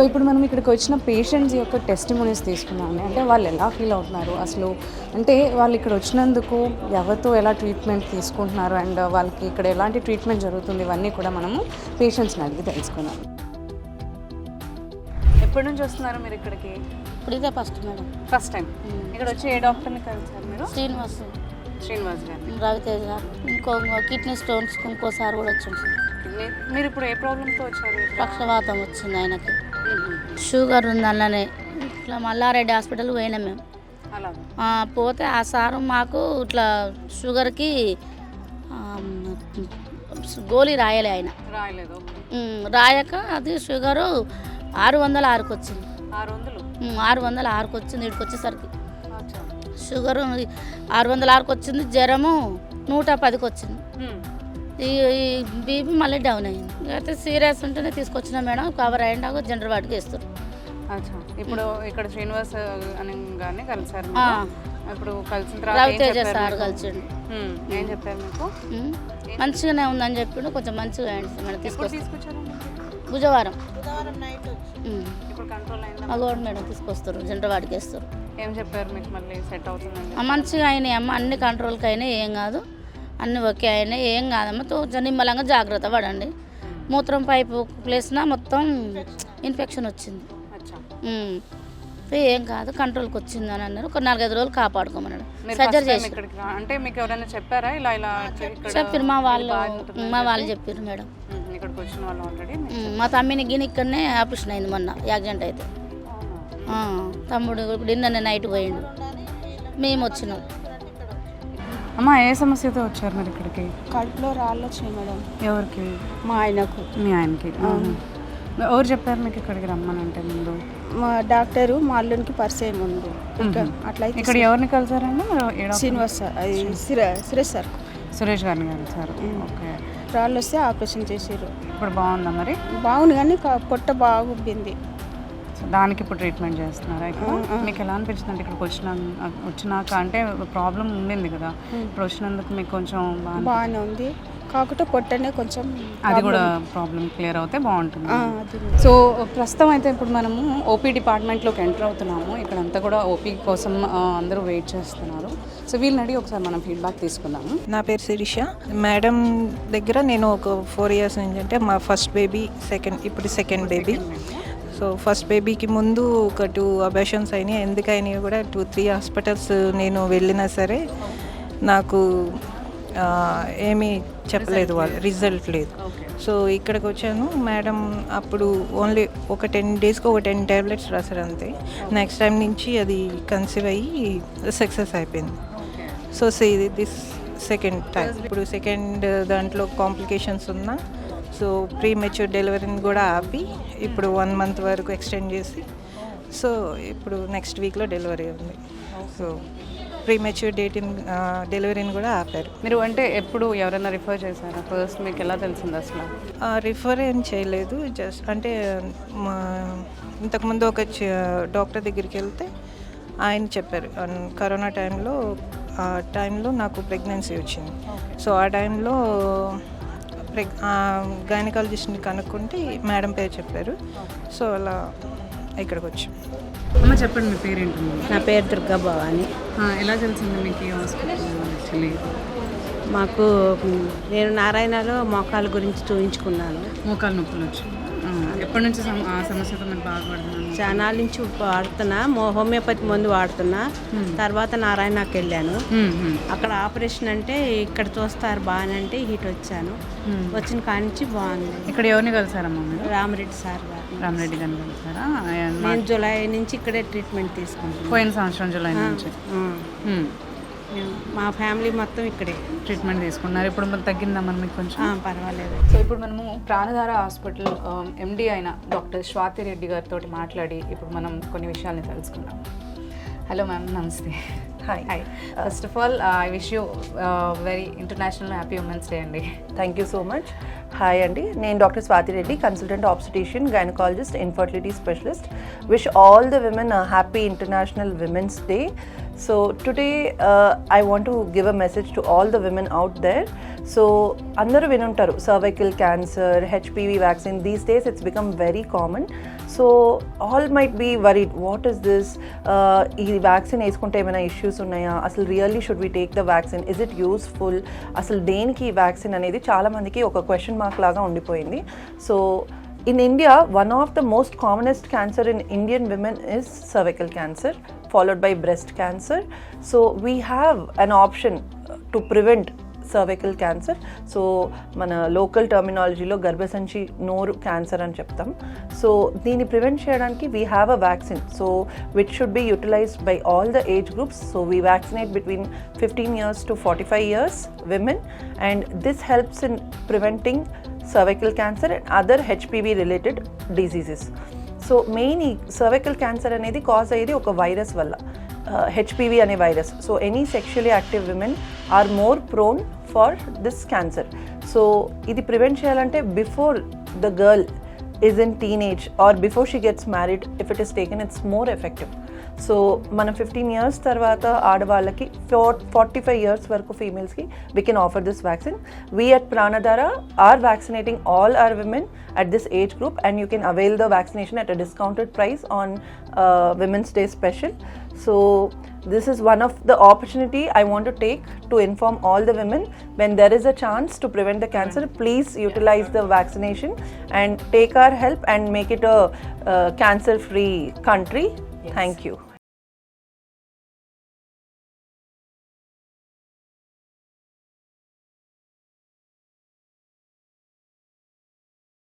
So ఇప్పుడు మనం ఇక్కడికి వచ్చిన పేషెంట్స్ యొక్క టెస్టిమోనీస్ తీసుకున్నాము అంటే వాళ్ళు ఎలా ఫీల్ అవుతున్నారు? అసలు అంటే వాళ్ళు ఇక్కడ వచ్చినందుకు ఎవరితో ఎలా ట్రీట్మెంట్ తీసుకుంటున్నారు? అండ్ వాళ్ళకి ఇక్కడ ఎలాంటి ట్రీట్మెంట్ జరుగుతుంది? ఇవన్నీ కూడా మనము పేషెంట్స్ని అడిగి తెలుసుకున్నాం ఎప్పటి నుంచి వస్తున్నారు మీరు ఇక్కడికి? ఇప్పుడు ఇదే ఫస్ట్ మేడం ఫస్ట్ టైం ఇక్కడ వచ్చి ఏ డాక్టర్ని కలిసారు మీరు? శ్రీనివాస్. శ్రీనివాస్ గారిని. రవితేజ ఇంకో కిడ్నీ స్టోన్స్ ఇంకోసారి కూడా వచ్చింది మీరు ఇప్పుడు ఏ ప్రాబ్లంతో వచ్చారు? పక్షవాతం వచ్చింది ఆయనకి. షుగర్ ఉంది అలానే ఇట్లా మల్లారెడ్డి హాస్పిటల్ పోయినాం మేము. పోతే ఆ సారు మాకు ఇట్లా షుగర్కి గోళీ రాయలే ఆయన. రాయక అది షుగరు ఆరు వందల ఆరుకు వచ్చింది. ఆరు వందలు? ఆరుకు వచ్చింది ఇక్కడికి వచ్చేసరికి. షుగరు ఆరు వందల ఆరుకు వచ్చింది జ్వరము నూట పదికి వచ్చింది. ఈ ఈ బీపీ మళ్ళీ డౌన్ అయింది. అయితే సీరియస్ ఉంటేనే తీసుకొచ్చిన మేడం కవర్ అయ్యిందాక జనరల్ వాటికి ఇస్తారు. అచ్చా. ఇప్పుడు ఇక్కడ శ్రీనివాస్ అని గారిని కలిసారు. ఇప్పుడు కలిసిన తర్వాత సార్? కలిసిండు. ఏం చెప్పారు మీకు? మంచిగానే ఉందని చెప్పిండు కొంచెం మంచిగా అయింది మేడం తీసుకొచ్చారు? బుధవారం. ఉమ్, ఇప్పుడు కంట్రోల్ అయిందా? మగవాడు మేడం తీసుకొస్తారు జనరల్ వాటికి వేస్తారు ఏం చెప్పారు మీకు మళ్ళీ? సెట్ అవుతుందండి ఆ, మంచిగా అయినాయి అమ్మ అన్ని కంట్రోల్కి అయినాయి ఏం కాదు. అన్ని ఓకే అయినాయి ఏం కాదమ్మ. తో నిమ్మలంగా జాగ్రత్త పడండి. మూత్రం పైపు ప్లేస్న మొత్తం ఇన్ఫెక్షన్ వచ్చింది. ఏం కాదు కంట్రోల్కి వచ్చింది అని అన్నారు. ఒక నాలుగైదు రోజులు కాపాడుకోమన్నాడు. సర్జరీ చేసి అంటే మీకు ఎవరైనా చెప్పారా? ఇలా ఇలా చెప్పారు. మా వాళ్ళు మా వాళ్ళు చెప్పి? చెప్పారు మేడం. మా తమ్మిని గిని ఇక్కడనే ఆపరేషన్ అయింది మొన్న యాక్సిడెంట్ అయితే. తమ్ముడు నిన్న నైట్ పోయిండు. మేము వచ్చినాం. అమ్మా ఏ సమస్యతో వచ్చారు మీరు ఇక్కడికి? కడుపులో రాళ్ళు వచ్చినాయి మేడం. ఎవరికి? మా ఆయనకు. మీ ఆయనకి. ఎవరు చెప్పారు మీకు ఇక్కడికి రమ్మని అంటే ముందు? మా డాక్టరు మా అల్లునికి పరిచయం ఉంది. ఇంకా అట్లయితే ఇక్కడ ఎవరిని కలిసారండి? Srinivas sir Suresh sir. Suresh గారిని కలిసారు. ఓకే. రాళ్ళు వస్తే ఆపరేషన్ చేసారు ఇప్పుడు బాగుందా మరి? బాగుంది కానీ పొట్ట బాగా ఉబ్బింది సో దానికి ఇప్పుడు ట్రీట్మెంట్ చేస్తున్నారా. ఇక్కడ మీకు ఎలా అనిపించింది అంటే ఇక్కడికి వచ్చిన వచ్చినాక అంటే ప్రాబ్లం ఉండింది కదా. ఇప్పుడు వచ్చినందుకు మీకు కొంచెం బాగా బాగానే ఉంది. కాకుంటే పొట్టనే కొంచెం అది కూడా ప్రాబ్లం క్లియర్ అవుతే బాగుంటుంది. సో ప్రస్తుతం అయితే ఇప్పుడు మనము ఓపీ డిపార్ట్మెంట్లోకి ఎంటర్ అవుతున్నాము. ఇక్కడంతా కూడా ఓపీ కోసం అందరూ వెయిట్ చేస్తున్నారు. సో వీళ్ళని అడిగి ఒకసారి మనం ఫీడ్బ్యాక్ తీసుకుందాము నా పేరు శిరీష. మేడం దగ్గర నేను ఒక ఫోర్ ఇయర్స్ నుంచి అంటే మా ఫస్ట్ బేబీ సెకండ్ ఇప్పుడు సెకండ్ బేబీ సో ఫస్ట్ బేబీకి ముందు ఒక టూ అబేషన్స్ అయినాయి. ఎందుకు అయినాయి కూడా టూ త్రీ హాస్పిటల్స్ నేను వెళ్ళినా సరే నాకు ఏమీ చెప్పలేదు వాళ్ళు రిజల్ట్ లేదు. సో ఇక్కడికి వచ్చాను. మేడం అప్పుడు ఓన్లీ ఒక టెన్ డేస్కి ఒక టెన్ ట్యాబ్లెట్స్ రాశారు అంతే. నెక్స్ట్ టైం నుంచి అది కన్సీవ్ అయ్యి సక్సెస్ అయిపోయింది. So say this second time ఇప్పుడు సెకండ్ దాంట్లో కాంప్లికేషన్స్ ఉన్నా సో ప్రీ మెచ్యూర్ డెలివరీని కూడా ఆపి ఇప్పుడు వన్ మంత్ వరకు ఎక్స్టెండ్ చేసి సో ఇప్పుడు నెక్స్ట్ వీక్లో డెలివరీ ఉంది. సో ప్రీ మెచ్యూర్ డేట్ డెలివరీని కూడా ఆపారు. మీరు అంటే ఎప్పుడు ఎవరైనా రిఫర్ చేశారా? ఫస్ట్ మీకు ఎలా తెలిసింది అసలు? రిఫర్ ఏం చేయలేదు. జస్ట్ అంటే ఇంతకుముందు ఒక డాక్టర్ దగ్గరికి వెళ్తే ఆయన చెప్పారు. కరోనా టైంలో ఆ టైంలో నాకు ప్రెగ్నెన్సీ వచ్చింది. సో ఆ టైంలో గైనకాలజిస్ట్ని కనుక్కుంటే మేడం పేరు చెప్పారు. సో అలా ఇక్కడికి వచ్చాం అమ్మ చెప్పండి మీ పేరేంటి? నా పేరు దుర్గా భవాని. ఎలా తెలిసింది మీకు ఈ హాస్పిటల్ యాక్చువల్లీ? మాకు నేను నారాయణలో మోకాల గురించి చూపించుకున్నాను మోకాలు నొప్పులు వచ్చి ఎప్పటి నుంచి సమస్యతో మీరు బాధపడుతున్నాను చానాల నుంచి వాడుతున్నా హోమియోపతి మందు వాడుతున్నా. తర్వాత నారాయణకి వెళ్ళాను. అక్కడ ఆపరేషన్ అంటే ఇక్కడ చూస్తారు బాగానే అంటే ఇటు వచ్చాను. వచ్చిన కాడి నుంచి బాగుంది. ఇక్కడ ఎవరిని కలిసారమ్మా మీరు? రామరెడ్డి సార్ గారు రామరెడ్డి గారిని కలిసారా? నేను జూలై నుంచి ఇక్కడే ట్రీట్మెంట్ తీసుకుంటున్నాను పోయిన సంవత్సరం జూలై నుంచి. మా ఫ్యామిలీ మొత్తం ఇక్కడే. ట్రీట్మెంట్ తీసుకున్నారు. ఇప్పుడు మరి తగ్గిందా మరి మీకు కొంచెం? ఆ, పర్వాలేదు. సో ఇప్పుడు మనము ప్రాణధార హాస్పిటల్ ఎండి అయిన డాక్టర్ స్వాతి రెడ్డి గారితో మాట్లాడి ఇప్పుడు మనం కొన్ని విషయాల్ని తెలుసుకుందాం. హలో మ్యామ్ నమస్తే. Hi hi first of all I wish you very international happy women's day అండి. Thank you so much hi అండి నేను doctor Swathi Reddy consultant obstetrician gynaecologist infertility specialist wish all the women happy international women's day so today I want to give a message to all the women out there so అందరూ వినుంటారు. Cervical cancer HPV vaccine these days it's become very common so all might be worried what is this ఈ vaccine వేసుకుంటే ఏమైనా issues ఉన్నాయా? అసలు really should we take the vaccine is it useful అసలు దేనికి ఈ వ్యాక్సిన్ అనేది చాలామందికి ఒక క్వశ్చన్ మార్క్ లాగా ఉండిపోయింది. So in India one of the most commonest cancer in Indian women is cervical cancer followed by breast cancer. So we have an option to prevent cervical cancer so మన local టర్మినాలజీలో గర్భసంచి నోరు cancer అని చెప్తాం so దీన్ని prevent చేయడానికి we have a vaccine so which should be utilised by all the age groups so we vaccinate between fifteen years to forty five years women and this helps in preventing cervical cancer and other HPV related diseases. So main ఈ cervical cancer అనేది cause అయ్యేది ఒక virus వల్ల HPV అనే virus so any sexually active women are more prone for this cancer so ఇది prevent చేయాలంటే before the girl is in teenage or before she gets married if it is taken it's more effective so మనం fifteen years తర్వాత ఆడవాళ్ళకి four forty five years వరకు ఫీమేల్స్కి we can offer this vaccine we at Pranadhara are vaccinating all our women at this age group and you can avail the vaccination at a discounted price on Women's Day special so this is one of the opportunity i want to take to inform all the women when there is a chance to prevent the cancer please utilize the vaccination and take our help and make it a uh, cancer free country thank you